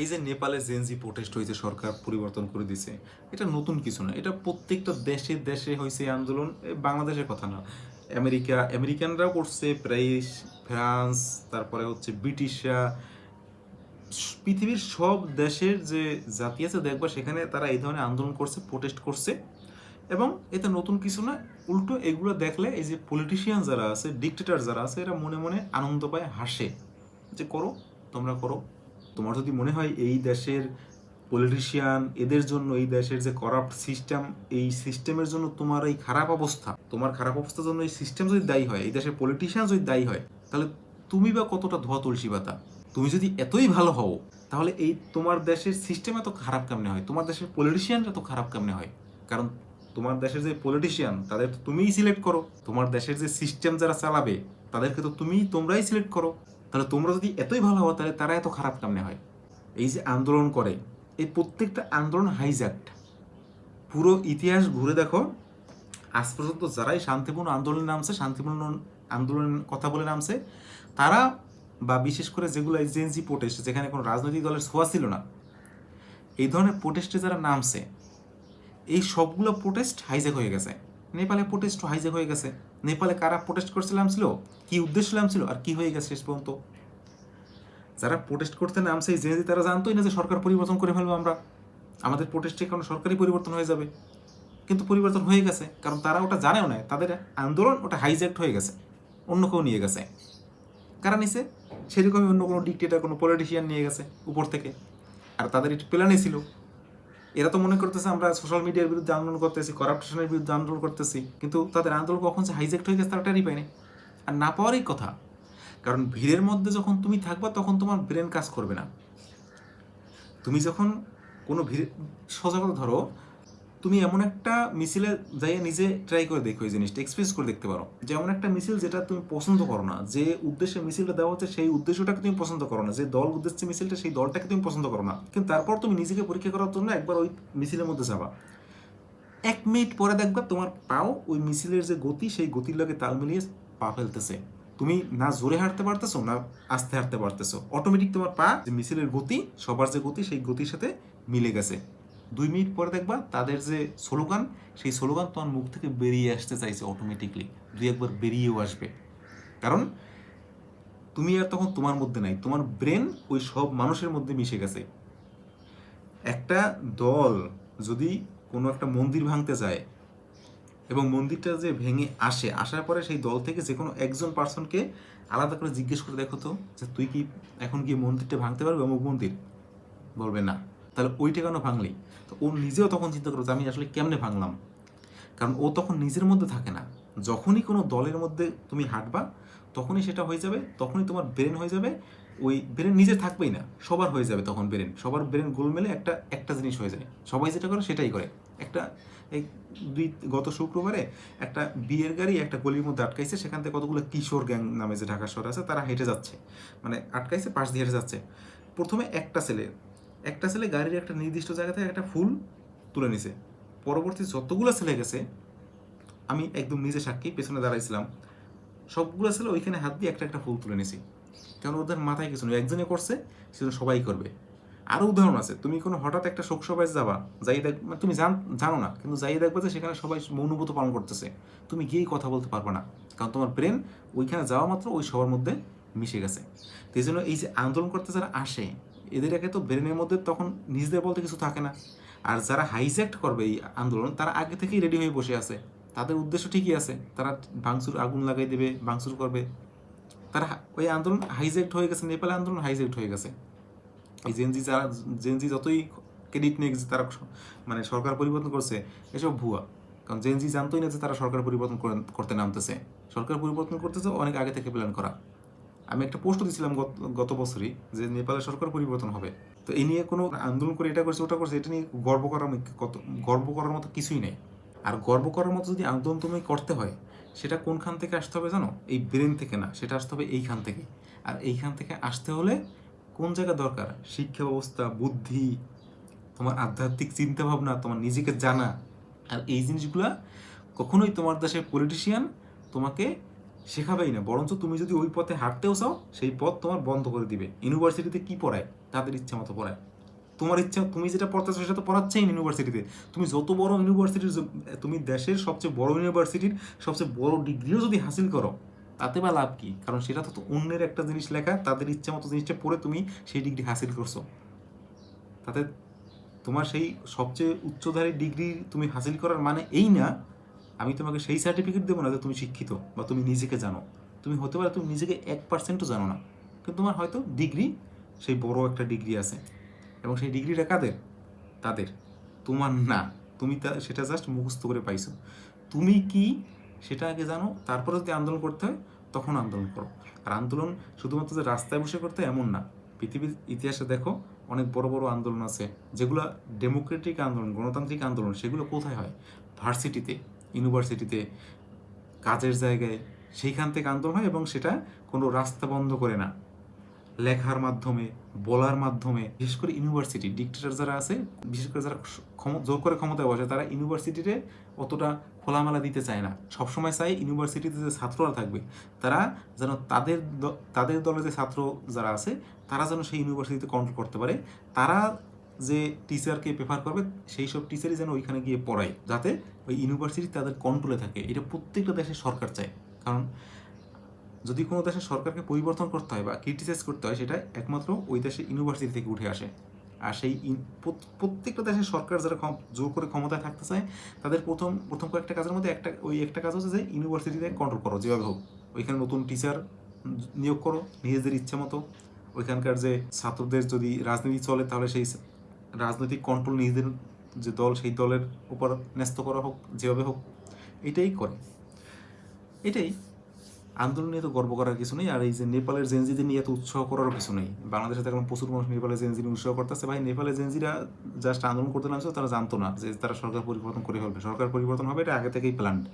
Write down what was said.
এই যে নেপালে জেনজি প্রোটেস্ট হয়েছে, সরকার পরিবর্তন করে দিছে, এটা নতুন কিছু না। এটা প্রত্যেকটা দেশে দেশে হয়েছে আন্দোলন বাংলাদেশের কথা না। আমেরিকা, আমেরিকানরাও করছে প্রাইস ফ্রান্স, তারপরে হচ্ছে ব্রিটিশরা। পৃথিবীর সব দেশের যে জাতি আছে, দেখবা সেখানে তারা এই ধরনের আন্দোলন করছে প্রোটেস্ট করছে। এবং এতে নতুন কিছু না, উল্টো এগুলো দেখলে এই যে পলিটিশিয়ান যারা আছে ডিকটেটর যারা আছে, এরা মনে মনে আনন্দ পায়, হাসে। যে করো, তোমরা করো। তোমার যদি মনে হয় এই দেশের পলিটিশিয়ান এদের জন্য এই দেশের যে করাপ্ট সিস্টেম এই সিস্টেমের জন্য তোমার এই খারাপ অবস্থা, তোমার খারাপ অবস্থার জন্য এই সিস্টেম যদি দায়ী হয়, এই দেশের পলিটিশিয়ান যদি দায়ী হয়, তাহলে তুমি বা কতটা ধোয়া তুলসী পাতা? তুমি যদি এতই ভালো হও, তাহলে এই তোমার দেশের সিস্টেম এত খারাপ কেমনে হয়? তোমার দেশের পলিটিশিয়ান এত খারাপ কেমনে হয়? কারণ তোমার দেশের যে পলিটিশিয়ান তাদের তুমিই সিলেক্ট করো। তোমার দেশের যে সিস্টেম যারা চালাবে, তাদেরকে তো তুমিই, তোমরাই সিলেক্ট করো। তাহলে তোমরা যদি এতই ভালো হও, তাহলে তারা এত খারাপ কেমনে হয়? এই যে আন্দোলন করে, এই প্রত্যেকটা আন্দোলন হাইজ্যাক্ট পুরো ইতিহাস ঘুরে দেখো, আজ পর্যন্ত যারাই শান্তিপূর্ণ আন্দোলনে নামছে, শান্তিপূর্ণ আন্দোলনের কথা বলে নামছে, তারা বা বিশেষ করে যেগুলো এজেন্সি প্রোটেস্ট যেখানে কোনো রাজনৈতিক দলের ছোঁয়া ছিল না, এই ধরনের প্রোটেস্টে যারা নামছে, এই সবগুলো প্রোটেস্ট হাইজ্যাক হয়ে গেছে। নেপালে প্রোটেস্ট হাইজ্যাক হয়ে গেছে। নেপালে কারা প্রোটেস্ট করছিলাম ছিল কি উদ্দেশ্য ছিল আর কি হয়ে গেছে শেষ পর্যন্ত? যারা প্রোটেস্ট করতে নামছে, এই জেনেজি তারা জানতোই না যে সরকার পরিবর্তন করে ফেলব আমরা। আমাদের প্রোটেস্টে কারণ সরকারি পরিবর্তন হয়ে যাবে। কিন্তু পরিবর্তন হয়ে গেছে, কারণ তারা ওটা জানেও না। তাদের আন্দোলন ওটা হাইজ্যাক্ট হয়ে গেছে, অন্য কেউ নিয়ে গেছে। কারা নিছে? সেরকমই অন্য কোনো ডিকটেটার কোনো পলিটিশিয়ান নিয়ে গেছে উপর থেকে। আর তাদের একটু প্ল্যানই ছিল। এরা তো মনে করতেছে আমরা সোশ্যাল মিডিয়ার বিরুদ্ধে আন্দোলন করতেছি করাপশনের বিরুদ্ধে আন্দোলন করতেছি, কিন্তু তাদের আন্দোলন কখন যে হাইজেক্ট হয়ে গেছে তারা টেরই পায়নি। আর না পাওয়ারই কথা, কারণ ভিড়ের মধ্যে যখন তুমি থাকবা তখন তোমার ব্রেন কাজ করবে না। তুমি যখন কোনো ভিড়, সজাগতা ধরো তুমি এমন একটা মিছিলে যাইয়ে নিজে ট্রাই করে দেখো এই জিনিসটা এক্সপ্রেস করে দেখতে পারো। যে এমন একটা মিছিল যেটা তুমি পছন্দ করো না, যে উদ্দেশ্যে মিছিলটা দেওয়া হচ্ছে সেই উদ্দেশ্যটাকে তুমি পছন্দ করো না, যে দল উদ্দেশ্যে মিছিলটা সেই দলটাকে তুমি পছন্দ করো না। কিন্তু তারপর তুমি নিজেকে পরীক্ষা করার জন্য একবার ওই মিছিলের মধ্যে যাবা। এক মিনিট পরে দেখবা তোমার পাও ওই মিছিলের যে গতি, সেই গতির লগে তাল মিলিয়ে পা ফেলতেছে। তুমি না জোরে হাঁটতে পারতেছো, না আস্তে হাঁটতে পারতেছো। অটোমেটিক তোমার পা যে মিছিলের গতি, সবার যে গতি, সেই গতির সাথে মিলে গেছে। দুই মিনিট পরে দেখবা তাদের যে স্লোগান, সেই স্লোগান তোমার মুখ থেকে বেরিয়ে আসতে চাইছে অটোমেটিকলি দুই একবার বেরিয়েও আসবে। কারণ তুমি আর তখন তোমার মধ্যে নাই। তোমার ব্রেন ওই সব মানুষের মধ্যে মিশে গেছে। একটা দল যদি কোনো একটা মন্দির ভাঙতে যায় এবং মন্দিরটা যে ভেঙে আসে, আসার পরে সেই দল থেকে যে কোনো একজন পার্সনকে আলাদা করে জিজ্ঞেস করে দেখো তো যে তুই কি এখন কি মন্দিরটা ভাঙতে পারবে অমুক মন্দির? বলবে না। তাহলে ওইটা কেন ভাঙলি? তো ও নিজেও তখন চিন্তা করবে যে আমি আসলে কেমনে ভাঙলাম? কারণ ও তখন নিজের মধ্যে থাকে না। যখনই কোনো দলের মধ্যে তুমি হাঁটবা, তখনই সেটা হয়ে যাবে, তখনই তোমার ব্রেন হয়ে যাবে, ওই ব্রেন নিজে থাকবেই না, সবার হয়ে যাবে তখন ব্রেন সবার ব্রেন গোল মেলে একটা একটা জিনিস হয়ে যায়। সবাই যেটা করে সেটাই করে। একটা, এই দুই, গত শুক্রবারে একটা বিয়ের গাড়ি একটা গলির মধ্যে আটকাইছে, সেখান থেকে কতগুলো কিশোর গ্যাং নামে যে ঢাকা শহর আছে, তারা হেঁটে যাচ্ছে। মানে আটকাইছে, পাশ দিয়ে হেঁটে যাচ্ছে। প্রথমে একটা ছেলে একটা ছেলে গাড়ির একটা নির্দিষ্ট জায়গা থেকে একটা ফুল তুলে নিছে। পরবর্তী যতগুলো ছেলে গেছে, আমি একদম নিজে সাক্ষী পেছনে দাঁড়াইছিলাম। সবগুলো ছেলে ওইখানে হাত দিয়ে একটা একটা ফুল তুলে নিছি। কারণ ওদের মাথায় কিছু নেই একজনে করছে, সেজন্য সবাই করবে। আরও উদাহরণ আছে, তুমি কোনো হঠাৎ একটা শোক সভায় যাবা, যাই দেখ মানে তুমি জান জানো না, কিন্তু যাই দেখবে যে সেখানে সবাই মৌনভূত পালন করতেছে। তুমি গিয়েই কথা বলতে পারবে না, কারণ তোমার ব্রেন ওইখানে যাওয়া মাত্র ওই সবার মধ্যে মিশে গেছে। এই জন্য এই যে আন্দোলন করতে যারা আসে এদের আগে তো ব্রেনের মধ্যে তখন নিজেদের বলতে কিছু থাকে না। আর যারা হাইজ্যাক্ট করবে এই আন্দোলন, তারা আগে থেকেই রেডি হয়ে বসে আছে। তাদের উদ্দেশ্য ঠিকই আছে। তারা ভাঙচুর, আগুন লাগাই দেবে, ভাঙচুর করবে। তারা ওই আন্দোলন হাইজ্যাক্ট হয়ে গেছে নেপালে আন্দোলন হাইজ্যাক্ট হয়ে গেছে। এই জেনজি যারা জেনজি যতই ক্রেডিট নিয়ে গেছে তারা মানে সরকার পরিবর্তন করছে, এসব ভুয়া। কারণ জেনজি জানতোই না যে তারা সরকার পরিবর্তন করে- করতে নামতেছে। সরকার পরিবর্তন করতেছে, অনেক আগে থেকে প্ল্যান করা। আমি একটা পোস্ট দিয়েছিলাম গত বছরই যে নেপালের সরকার পরিবর্তন হবে। তো এই নিয়ে কোনো আন্দোলন করে এটা করছে, ওটা করছে, এটা নিয়ে গর্ব করার কত, গর্ব করার মতো কিছুই নেই। আর গর্ব করার মতো যদি আন্দোলন তুমি করতে হয়, সেটা কোনখান থেকে আসতে হবে জানো? এই ব্রেন থেকে না, সেটা আসতে হবে এইখান থেকে। আর এইখান থেকে আসতে হলে কোন জায়গা দরকার? শিক্ষা ব্যবস্থা, বুদ্ধি, তোমার আধ্যাত্মিক চিন্তা ভাবনা তোমার নিজেকে জানা। আর এই জিনিসগুলা কখনোই তোমার দেশের পলিটিশিয়ান তোমাকে শেখাবেই না, বরঞ্চ তুমি যদি ওই পথে হাঁটতেও চাও, সেই পথ তোমার বন্ধ করে দিবে। ইউনিভার্সিটিতে কি পড়ায়? তাদের ইচ্ছা মতো পড়ায়। তোমার ইচ্ছা, তুমি যেটা পড়তেছো সেটা তো পড়াচ্ছেই ইউনিভার্সিটিতে তুমি যত বড় ইউনিভার্সিটির তুমি দেশের সবচেয়ে বড় ইউনিভার্সিটির সবচেয়ে বড় ডিগ্রিও যদি হাসিল করো, তাতে বা লাভ কি? কারণ সেটা তো অন্যের একটা জিনিস লেখা, তাদের ইচ্ছা মতো জিনিসটা পড়ে তুমি সেই ডিগ্রি হাসিল করছ। তাতে তোমার সেই সবচেয়ে উচ্চধারী ডিগ্রি তুমি হাসিল করার মানে এই না আমি তোমাকে সেই সার্টিফিকেট দেবো না যে তুমি শিক্ষিত বা তুমি নিজেকে জানো। তুমি হতে পারে, তুমি নিজেকে এক পার্সেন্টও জানো না। কিন্তু তোমার হয়তো ডিগ্রি সেই বড় একটা ডিগ্রি আছে। এবং সেই ডিগ্রিটা কাদের? তাদের। তোমার না। তুমি তা, সেটা জাস্ট মুখস্থ করে পাইছো। তুমি কি সেটা আগে জানো, তারপরে যদি আন্দোলন করতে হয়, তখন আন্দোলন করো। আর আন্দোলন শুধুমাত্র যে রাস্তায় বসে করতে এমন না। পৃথিবীর ইতিহাসে দেখো, অনেক বড় বড় আন্দোলন আছে। যেগুলো ডেমোক্রেটিক আন্দোলন, গণতান্ত্রিক আন্দোলন, সেগুলো কোথায় হয়? ভার্সিটিতে। ইউনিভার্সিটিতে কাজের জায়গায় সেইখান থেকে আন্দোলন হয় এবং সেটা কোনো রাস্তা বন্ধ করে না। লেখার মাধ্যমে, বলার মাধ্যমে, বিশেষ করে ইউনিভার্সিটি ডিক্টেটর যারা আছে, বিশেষ করে যারা জোর করে ক্ষমতায় বসে, তারা ইউনিভার্সিটিতে অতটা খোলামেলা দিতে চায় না। সবসময় চায় ইউনিভার্সিটিতে যে ছাত্ররা থাকবে, তারা যেন তাদের তাদের দলের যে ছাত্র যারা আছে, তারা যেন সেই ইউনিভার্সিটিতে কন্ট্রোল করতে পারে। তারা যে টিচারকে প্রেফার করবে সেই সব টিচারই যেন ওইখানে গিয়ে পড়ায়, যাতে ওই ইউনিভার্সিটি তাদের কন্ট্রোলে থাকে। এটা প্রত্যেকটা দেশের সরকার চায়। কারণ যদি কোনো দেশের সরকারকে পরিবর্তন করতে হয় বা ক্রিটিসাইজ করতে হয়, সেটা একমাত্র ওই দেশের ইউনিভার্সিটি থেকে উঠে আসে। আর সেই প্রত্যেকটা দেশের সরকার যারা জোর করে ক্ষমতায় থাকতে চায়, তাদের প্রথম প্রথম কয়েকটা কাজের মধ্যে একটা, ওই একটা কাজ হচ্ছে যে ইউনিভার্সিটিতে কন্ট্রোল করো, যেভাবে হোক। ওইখানে নতুন টিচার নিয়োগ করো, নিজেদের ইচ্ছে মতো। ওইখানকার যে ছাত্রদের যদি রাজনীতি চলে, তাহলে সেই রাজনৈতিক কন্ট্রোল নিজেদের যে দল, সেই দলের উপর ন্যস্ত করা হোক, যেভাবে হোক, এটাই করে। এটাই। আন্দোলন নিয়ে তো গর্ব করার কিছু নেই, আর এই যে নেপালের জেনজিদের নিয়ে এত উৎসাহ করারও কিছু নেই। বাংলাদেশে এখন প্রচুর মানুষ নেপালের জেনজি উৎসাহ করতেছে। ভাই, নেপালের জেনজিরা জাস্ট আন্দোলন করতে নামছে তারা জানতো না যে তারা সরকার পরিবর্তন করে ফেলবে। সরকার পরিবর্তন হবে, এটা আগে থেকেই প্ল্যান্ড